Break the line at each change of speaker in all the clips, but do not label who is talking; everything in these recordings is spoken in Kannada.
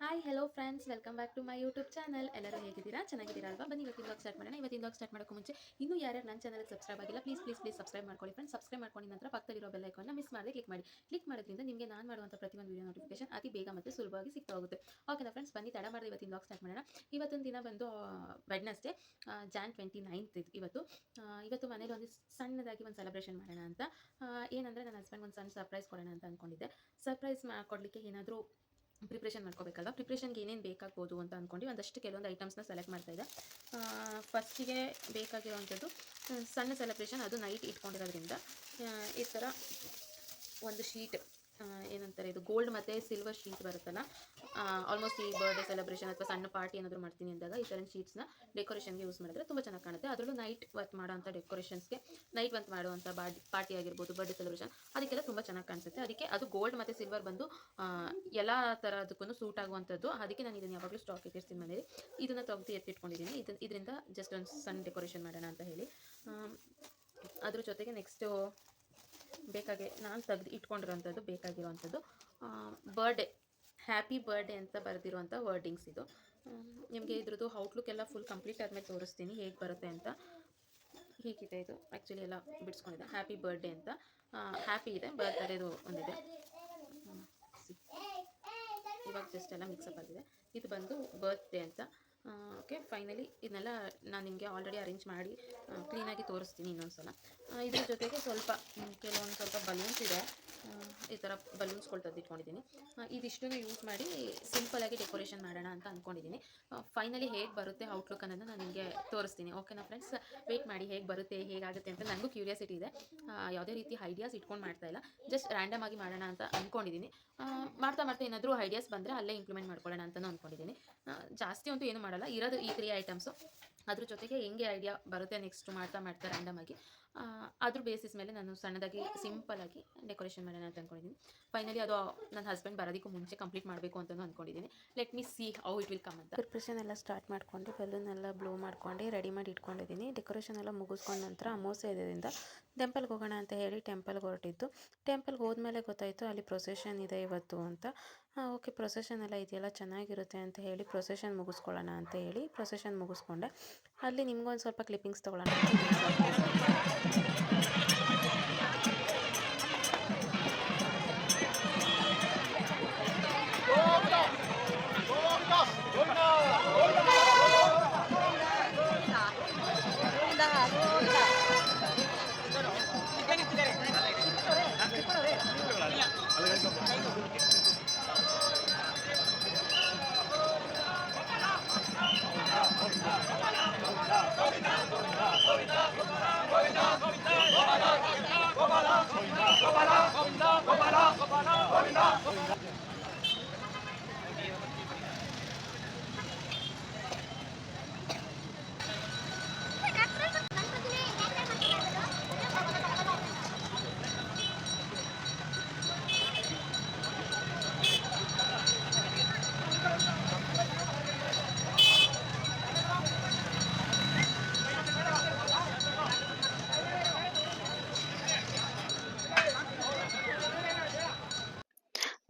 Hi hello friends welcome back to my YouTube channel ಎಲ್ಲರೂ ಹೇಗಿದ್ದೀರಾ? ಚೆನ್ನಾಗಿದ್ದೀರಾ ಅಲ್ವಾ? ಬನ್ನಿ, ಇವತ್ತಿನ ಬ್ಲಾಗ್ ಸ್ಟಾರ್ಟ್ ಮಾಡೋಣ. ಇವತ್ತಿನ ಬ್ಲಾಗ್ ಸ್ಟಾರ್ಟ್ ಮಾಡೋಕ್ಕೂ ಮುಂಚೆ ಇನ್ನೂ ಯಾರ್ಯಾರು ನನ್ನ ಚಾನಲ್ಗೆ ಸಬ್ಸ್ಕ್ರೈಬ್ ಆಗಿಲ್ಲ ಪ್ಲೀಸ್ ಪ್ಲೀಸ್ ಪ್ಲೀಸ್ ಸಬ್ಸ್ಕ್ರೈಬ್ ಮಾಡ್ಕೊಳ್ಳಿ ಫ್ರೆಂಡ್ಸ್ ಸಬ್ಸ್ಕ್ರೈಬ್ ಮಾಡ್ಕೊಂಡು ನಂತರ ಪಕ್ಕದಲ್ಲಿರೋ ಬೆಲ್ ಐಕಾನ್ನ ಮಿಸ್ ಮಾಡದೆ ಕ್ಲಿಕ್ ಮಾಡಿ. ಕ್ಲಿಕ್ ಮಾಡೋದ್ರಿಂದ ನಿಮಗೆ ನಾನು ಮಾಡುವಂಥ ಪ್ರತಿಯೊಂದು ವೀಡಿಯೋ ನೋಟಿಫಿಕೇಶನ್ ಅತಿ ಬೇಗ ಮತ್ತು ಸುಲಭವಾಗಿ ಸಿಗ್ತಾ ಹೋಗುತ್ತೆ. ಓಕೆನಾ ಫ್ರೆಂಡ್ಸ್ ಬನ್ನಿ, ತಡ ಮಾಡಿದೆ ಇವತ್ತಿನ ಬ್ಲಾಗ್ ಸ್ಟಾರ್ಟ್ ಮಾಡೋಣ. ಇವತ್ತೊಂದು ದಿನ ಬಂದು ವೆಡ್ನಸ್ಡೇ ಜಾನ್ ಟ್ವೆಂಟಿ ನೈನ್ತ್ ಇವತ್ತು. ಇವತ್ತು ಮನೇಲಿ ಒಂದು ಸಣ್ಣದಾಗಿ ಒಂದು ಸೆಲೆಬ್ರೇಷನ್ ಮಾಡೋಣ ಅಂತ. ಏನಂದರೆ ನನ್ನ ಹಸ್ಬೆಂಡ್ ಒಂದು ಸಣ್ಣ ಸರ್ಪ್ರೈಸ್ ಕೊಡೋಣ ಅಂತ ಅಂದ್ಕೊಂಡಿದ್ದೆ ಸರ್ಪ್ರೈಸ್ ಕೊಡಲಿಕ್ಕೆ ಏನಾದರೂ ಪ್ರಿಪ್ರೇಷನ್ ಮಾಡ್ಕೋಬೇಕಲ್ವ? ಪ್ರಿಪ್ರೇಷನ್ಗೆ ಏನೇನು ಬೇಕಾಗ್ಬೋದು ಅಂತ ಅಂದ್ಕೊಂಡು ಒಂದಷ್ಟು ಕೆಲವೊಂದು ಐಟಮ್ಸ್ನ ಸೆಲೆಕ್ಟ್ ಮಾಡ್ತಾ ಇದೆ ಫಸ್ಟಿಗೆ ಬೇಕಾಗಿರುವಂಥದ್ದು ಸಣ್ಣ ಸೆಲೆಬ್ರೇಷನ್ ಅದು ನೈಟ್ ಇಟ್ಕೊಂಡಿರೋದ್ರಿಂದ ಈ ಥರ ಒಂದು ಶೀಟ್ ಏನಂತಾರೆ ಇದು ಗೋಲ್ಡ್ ಮತ್ತು ಸಿಲ್ವರ್ ಶೀಟ್ ಬರುತ್ತಲ್ಲ? ಆಲ್ಮೋಸ್ಟ್ ಈ ಬರ್ಡೇ ಸೆಲೆಬ್ರೇಷನ್ ಅಥವಾ ಸಣ್ಣ ಪಾರ್ಟಿ ಏನಾದರೂ ಮಾಡ್ತೀನಿ ಅಂದಾಗ ಈ ಥರ ಶೀಟ್ಸ್ನ ಡೆಕೋರೇಷನ್ಗೆ ಯೂಸ್ ಮಾಡಿದ್ರೆ ತುಂಬ ಚೆನ್ನಾಗಿ ಕಾಣುತ್ತೆ. ಅದರಲ್ಲೂ ನೈಟ್ ವರ್ಕ್ ಮಾಡೋಂಥ ಡೆಕೋರೇಷನ್ಸ್ಗೆ ನೈಟ್ ವರ್ಕ್ ಮಾಡುವಂಥ ಬಾಡಿ ಪಾರ್ಟಿ ಆಗಿರ್ಬೋದು ಬರ್ಡೇ ಸೆಲೆಬ್ರೇಷನ್ ಅದಕ್ಕೆಲ್ಲ ತುಂಬ ಚೆನ್ನಾಗಿ ಕಾಣಿಸುತ್ತೆ. ಅದಕ್ಕೆ ಅದು ಗೋಲ್ಡ್ ಮತ್ತು ಸಿಲ್ವರ್ ಬಂದು ಎಲ್ಲ ಥರದಕ್ಕೂ ಸೂಟ್ ಆಗುವಂಥದ್ದು. ಅದಕ್ಕೆ ನಾನು ಇದನ್ನು ಯಾವಾಗಲೂ ಸ್ಟಾಕ್ ಇಟ್ಟಿರ್ತೀನಿ ಮನೇಲಿ. ಇದನ್ನು ತೆಗೆದು ಎತ್ತಿಟ್ಕೊಂಡಿದ್ದೀನಿ ಇದನ್ನು ಇದರಿಂದ ಜಸ್ಟ್ ಒಂದು ಸಣ್ಣ ಡೆಕೋರೇಷನ್ ಮಾಡೋಣ ಅಂತ ಹೇಳಿ. ಅದ್ರ ಜೊತೆಗೆ ನೆಕ್ಸ್ಟು ಬೇಕಾಗಿ ನಾನು ತೆಗೆದು ಇಟ್ಕೊಂಡಿರೋಂಥದ್ದು ಬೇಕಾಗಿರುವಂಥದ್ದು ಬರ್ಡೇ ಹ್ಯಾಪಿ ಬರ್ಡೇ ಅಂತ ಬರೆದಿರುವಂಥ ವರ್ಡಿಂಗ್ಸ್ ಇದು. ನಿಮಗೆ ಇದ್ರದ್ದು ಔಟ್ಲುಕ್ ಎಲ್ಲ ಫುಲ್ ಕಂಪ್ಲೀಟ್ ಆದಮೇಲೆ ತೋರಿಸ್ತೀನಿ ಹೇಗೆ ಬರುತ್ತೆ ಅಂತ. ಹೀಗಿದೆ ಇದು. ಆ್ಯಕ್ಚುಲಿ ಎಲ್ಲ ಬಿಡಿಸ್ಕೊಂಡಿದೆ ಹ್ಯಾಪಿ ಬರ್ಡೇ ಅಂತ. ಹ್ಯಾಪಿ ಇದೆ. ಬರ್ತಡೇದು ಒಂದಿದೆ. ಇವಾಗ ಜಸ್ಟ್ ಎಲ್ಲ ಮಿಕ್ಸಪ್ ಆಗಿದೆ. ಇದು ಬಂದು ಬರ್ತ್ಡೇ ಅಂತ. ಓಕೆ ಫೈನಲಿ ಇದನ್ನೆಲ್ಲ ನಾನು ನಿಮಗೆ ಆಲ್ರೆಡಿ ಅರೇಂಜ್ ಮಾಡಿ ಕ್ಲೀನಾಗಿ ತೋರಿಸ್ತೀನಿ ಇನ್ನೊಂದು ಸಲ ಇದ್ರ ಜೊತೆಗೆ ಸ್ವಲ್ಪ ಕೆಲವೊಂದು ಸ್ವಲ್ಪ ಬಲೂನ್ಸ್ ಇದೆ. ಈ ಥರ ಬಲೂನ್ಸ್ಗಳು ತೆಗೆದಿಟ್ಕೊಂಡಿದ್ದೀನಿ ಇದಿಷ್ಟನ್ನು ಯೂಸ್ ಮಾಡಿ ಸಿಂಪಲಾಗಿ ಡೆಕೋರೇಷನ್ ಮಾಡೋಣ ಅಂತ ಅಂದ್ಕೊಂಡಿದ್ದೀನಿ ಫೈನಲಿ ಹೇಗೆ ಬರುತ್ತೆ ಔಟ್ಲುಕ್ ಅನ್ನೋದು ನಾನು ನಿಮಗೆ ತೋರಿಸ್ತೀನಿ. ಓಕೆನಾ ಫ್ರೆಂಡ್ಸ್ ವೇಟ್ ಮಾಡಿ ಹೇಗೆ ಬರುತ್ತೆ ಹೇಗಾಗುತ್ತೆ ಅಂತ ನನಗೂ ಕ್ಯೂರಿಯಾಸಿಟಿ ಇದೆ. ಯಾವುದೇ ರೀತಿ ಐಡಿಯಾಸ್ ಇಟ್ಕೊಂಡು ಮಾಡ್ತಾ ಇಲ್ಲ. ಜಸ್ಟ್ ರ್ಯಾಂಡಮ್ ಆಗಿ ಮಾಡೋಣ ಅಂತ ಅಂದ್ಕೊಂಡಿದ್ದೀನಿ ಮಾಡ್ತಾ ಮಾಡ್ತಾ ಏನಾದರೂ ಐಡಿಯಾಸ್ ಬಂದರೆ ಅಲ್ಲೇ ಇಂಪ್ಲಿಮೆಂಟ್ ಮಾಡ್ಕೊಳ್ಳೋಣ ಅಂತಲೂ ಅಂದ್ಕೊಂಡಿದ್ದೀನಿ ಜಾಸ್ತಿ ಅಂತೂ ಏನು ಮಾಡಲ್ಲ. ಇರೋದು ಈ ತ್ರೀ ಐಟಮ್ಸು ಅದ್ರ ಜೊತೆಗೆ ಹೆಂಗೆ ಐಡಿಯಾ ಬರುತ್ತೆ ನೆಕ್ಸ್ಟ್ ಮಾಡ್ತಾ ಮಾಡ್ತಾ ರ್ಯಾಂಡಮ್ ಆಗಿ ಆ, ಅದ್ರ ಬೇಸಿಸ್ ಮೇಲೆ ನಾನು ಸಣ್ಣದಾಗಿ ಸಿಂಪಲಾಗಿ ಡೆಕೋರೇಷನ್ ಮಾಡೋಣ ಅಂತ ಅಂದ್ಕೊಂಡಿದ್ದೀನಿ ಫೈನಲಿ ಅದು ನನ್ನ ಹಸ್ಬೆಂಡ್ ಬರೋದಕ್ಕೂ ಮುಂಚೆ ಕಂಪ್ಲೀಟ್ ಮಾಡಬೇಕು ಅಂತಲೂ ಅಂದ್ಕೊಂಡಿದ್ದೀನಿ let me see how it will come ಅಂತ. ಪ್ರಿಪ್ರೇಷನ್ ಎಲ್ಲ ಸ್ಟಾರ್ಟ್ ಮಾಡ್ಕೊಂಡು ಬಲೂನ್ ಎಲ್ಲ ಬ್ಲೋ ಮಾಡ್ಕೊಂಡು ರೆಡಿ ಮಾಡಿ ಇಟ್ಕೊಂಡಿದ್ದೀನಿ ಡೆಕೋರೇಷನ್ ಎಲ್ಲ ಮುಗಿಸ್ಕೊಂಡ ನಂತರ ಅಮೋಸೆ ಇದರಿಂದ ಟೆಂಪಲ್ಗೆ ಹೋಗೋಣ ಅಂತ ಹೇಳಿ ಟೆಂಪಲ್ಗೆ ಹೊರಟಿದ್ದು. ಟೆಂಪಲ್ಗೆ ಹೋದ್ಮೇಲೆ ಗೊತ್ತಾಯಿತು ಅಲ್ಲಿ ಪ್ರೊಸೆಷನ್ ಇದೆ ಇವತ್ತು ಅಂತ. ಓಕೆ ಪ್ರೊಸೆಷನ್ ಎಲ್ಲ ಇದೆಯಲ್ಲ, ಚೆನ್ನಾಗಿರುತ್ತೆ ಅಂತ ಹೇಳಿ ಪ್ರೊಸೆಷನ್ ಮುಗಿಸ್ಕೊಳ್ಳೋಣ ಅಂತ ಹೇಳಿ ಪ್ರೊಸೆಷನ್ ಮುಗಿಸ್ಕೊಂಡೆ. ಅಲ್ಲಿ ನಿಮ್ಗೊಂದು ಸ್ವಲ್ಪ ಕ್ಲಿಪ್ಪಿಂಗ್ಸ್ ತೊಗೊಳ್ಳೋಣ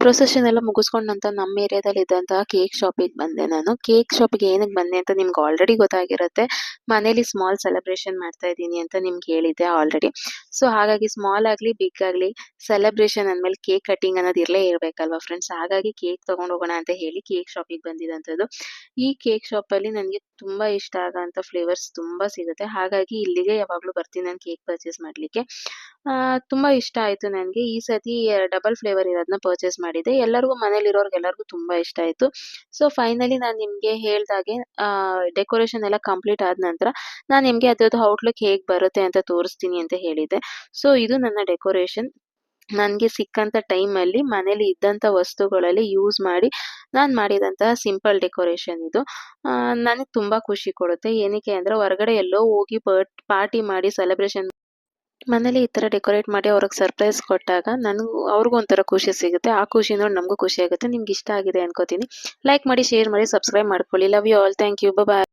ಪ್ರೊಸೆಷನ್ ಎಲ್ಲ ಮುಗಿಸ್ಕೊಂಡ್ ನಂತರ ನಮ್ಮ ಏರಿಯಾದಲ್ಲಿ ಇದ್ದಂತಹ ಕೇಕ್ ಶಾಪಿಗೆ ಬಂದೆ ನಾನು. ಕೇಕ್ ಶಾಪಿಗೆ ಏನಕ್ಕೆ ಬಂದೆ ಅಂತ ನಿಮ್ಗೆ ಆಲ್ರೆಡಿ ಗೊತ್ತಾಗಿರುತ್ತೆ. ಮನೇಲಿ ಸ್ಮಾಲ್ ಸೆಲೆಬ್ರೇಷನ್ ಮಾಡ್ತಾ ಇದ್ದೀನಿ ಅಂತ ನಿಮ್ಗೆ ಹೇಳಿದ್ದೆ ಆಲ್ರೆಡಿ ಸೊ ಹಾಗಾಗಿ ಸ್ಮಾಲ್ ಆಗಲಿ ಬಿಗ್ ಆಗಲಿ ಸೆಲೆಬ್ರೇಷನ್ ಅಂದಮೇಲೆ ಕೇಕ್ ಕಟ್ಟಿಂಗ್ ಅನ್ನೋದು ಇರಲೇ ಇರಬೇಕಲ್ವಾ ಫ್ರೆಂಡ್ಸ್ ಹಾಗಾಗಿ ಕೇಕ್ ತೊಗೊಂಡು ಹೋಗೋಣ ಅಂತ ಹೇಳಿ ಕೇಕ್ ಶಾಪಿಗೆ ಬಂದಿದ್ದಂಥದ್ದು. ಈ ಕೇಕ್ ಶಾಪಲ್ಲಿ ನನಗೆ ತುಂಬ ಇಷ್ಟ ಆಗೋಂಥ ಫ್ಲೇವರ್ಸ್ ತುಂಬಾ ಸಿಗುತ್ತೆ. ಹಾಗಾಗಿ ಇಲ್ಲಿಗೆ ಯಾವಾಗಲೂ ಬರ್ತೀನಿ ನಾನು ಕೇಕ್ ಪರ್ಚೇಸ್ ಮಾಡಲಿಕ್ಕೆ. ತುಂಬಾ ಇಷ್ಟ ಆಯಿತು ನನಗೆ. ಈ ಸತಿ ಡಬಲ್ ಫ್ಲೇವರ್ ಇರೋದನ್ನ ಪರ್ಚೇಸ್ ಮಾಡಿದೆ. ಎಲ್ಲರಿಗೂ ಮನೇಲಿರೋರ್ಗೆ ಎಲ್ಲರಿಗೂ ತುಂಬಾ ಇಷ್ಟ ಆಯಿತು. ಸೊ ಫೈನಲಿ ನಾನು ನಿಮಗೆ ಹೇಳ್ದಾಗೆ ಡೆಕೋರೇಷನ್ ಎಲ್ಲ ಕಂಪ್ಲೀಟ್ ಆದ ನಂತರ ನಾನು ನಿಮಗೆ ಅದ್ರದ್ದು ಔಟ್ಲುಕ್ ಹೇಗೆ ಬರುತ್ತೆ ಅಂತ ತೋರಿಸ್ತೀನಿ ಅಂತ ಹೇಳಿದೆ ಸೊ ಇದು ನನ್ನ ಡೆಕೋರೇಷನ್ ನನಗೆ ಸಿಕ್ಕಂಥ ಟೈಮಲ್ಲಿ ಮನೇಲಿ ಇದ್ದಂಥ ವಸ್ತುಗಳಲ್ಲಿ ಯೂಸ್ ಮಾಡಿ ನಾನು ಮಾಡಿದಂತಹ ಸಿಂಪಲ್ ಡೆಕೋರೇಷನ್ ಇದು. ನನಗೆ ತುಂಬಾ ಖುಷಿ ಕೊಡುತ್ತೆ. ಏನಕ್ಕೆ ಅಂದ್ರೆ ಹೊರಗಡೆ ಎಲ್ಲೋ ಹೋಗಿ ಪಾರ್ಟಿ ಮಾಡಿ ಸೆಲೆಬ್ರೇಷನ್ ಮನೇಲಿ ಈ ತರ ಡೆಕೋರೇಟ್ ಮಾಡಿ ಅವ್ರಿಗೆ ಸರ್ಪ್ರೈಸ್ ಕೊಟ್ಟಾಗ ನನಗೂ, ಅವ್ರಿಗೂ ಒಂಥರ ಖುಷಿ ಸಿಗುತ್ತೆ. ಆ ಖುಷಿ ನೋಡಿ ನಮಗೂ ಖುಷಿ ಆಗುತ್ತೆ. ನಿಮ್ಗೆ ಇಷ್ಟ ಆಗಿದೆ ಅನ್ಕೋತೀನಿ. ಲೈಕ್ ಮಾಡಿ ಶೇರ್ ಮಾಡಿ ಸಬ್ಸ್ಕ್ರೈಬ್ ಮಾಡ್ಕೊಳ್ಳಿ. Love you all thank you bye